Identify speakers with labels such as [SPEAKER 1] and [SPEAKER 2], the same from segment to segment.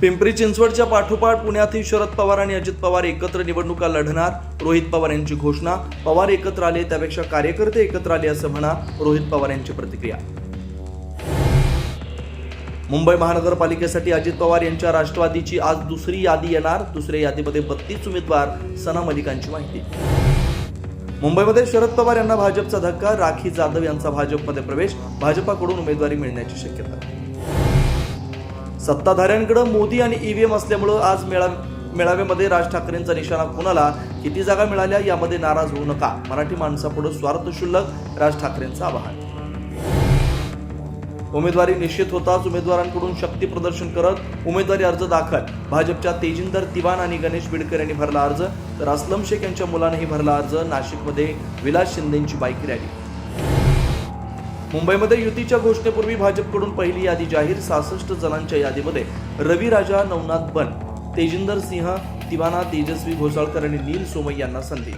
[SPEAKER 1] पिंपरी चिंचवडच्या पाठोपाठ पुण्यातही शरद पवार आणि अजित पवार एकत्र निवडणुका लढणार रोहित पवार यांची घोषणा. पवार एकत्र आले त्यापेक्षा कार्यकर्ते एकत्र आले असं म्हणा रोहित पवार यांची प्रतिक्रिया. मुंबई महानगरपालिकेसाठी अजित पवार यांच्या राष्ट्रवादीची आज दुसरी यादी येणार. दुसऱ्या यादीमध्ये बत्तीस उमेदवार सना मलिकांची माहिती. मुंबईमध्ये शरद पवार यांना भाजपचा धक्का राखी जाधव यांचा भाजपमध्ये प्रवेश. भाजपाकडून उमेदवारी मिळण्याची शक्यता. सत्ताधाऱ्यांकडे मोदी आणि ईव्हीएम असल्यामुळं आज मेळा मेळाव्यामध्ये राज ठाकरेंचा निशाणा कुणाला? किती जागा मिळाल्या? यामध्ये नाराज होऊ नका. मराठी माणसापुढे स्वार्थ शुल्लक राज ठाकरेंचं आवाहन. उमेदवारी निश्चित होताच उमेदवारांकडून शक्ती प्रदर्शन करत उमेदवारी अर्ज दाखल. भाजपच्या तेजिंदर तिवान आणि गणेश बिडकर यांनी भरला अर्ज. तर असलम शेख यांच्या मुलानेही भरला अर्ज. नाशिकमध्ये विलास शिंदेंची बाईक रॅली. मुंबईमध्ये युतीच्या घोषणेपूर्वी भाजपकडून पहिली यादी जाहीर सहासष्ट जणांच्या यादीमध्ये रवी राजा नवनाथ बन तेजिंदर सिंह तिवाना तेजस्वी घोसाळकर आणि नील सोमय यांना संधी.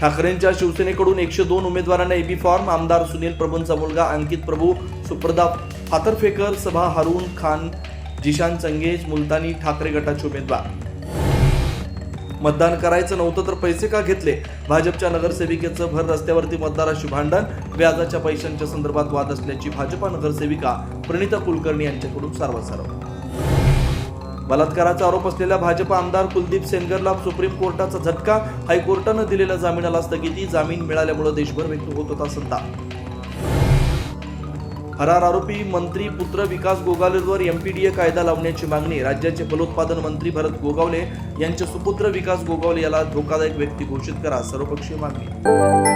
[SPEAKER 1] ठाकरेंच्या शिवसेनेकडून एकशे दोन उमेदवारांना एबी फॉर्म आमदार सुनील प्रभूंचा मुलगा अंकित प्रभू सुप्रदा फातरफेकर सभा हारून खान जिशान चंगेज मुलतानी ठाकरे गटाचे उमेदवार. मतदान करायचं नव्हतं तर पैसे का घेतले? भाजपच्या नगरसेविकेचं भर रस्त्यावरती मतदाराशी भांडण व्याजाच्या पैशांच्या संदर्भात वाद असल्याची भाजपा नगरसेविका प्रणिता कुलकर्णी यांच्याकडून सारवासारव बलात्काराचा आरोप असलेल्या भाजपा आमदार कुलदीप सेनगरला सुप्रीम कोर्टाचा झटका हायकोर्टानं दिलेल्या जामिनाला स्थगिती जामीन मिळाल्यामुळे देशभर व्यक्त होत होता संताप. फरार आरोपी मंत्री पुत्र विकास गोगावलेवर एमपीडीए कायदा लावण्याची मागणी राज्याचे फलोत्पादन मंत्री भरत गोगावले यांचे सुपुत्र विकास गोगावले याला धोकादायक व्यक्ती घोषित करा सर्वपक्षीय मागणी.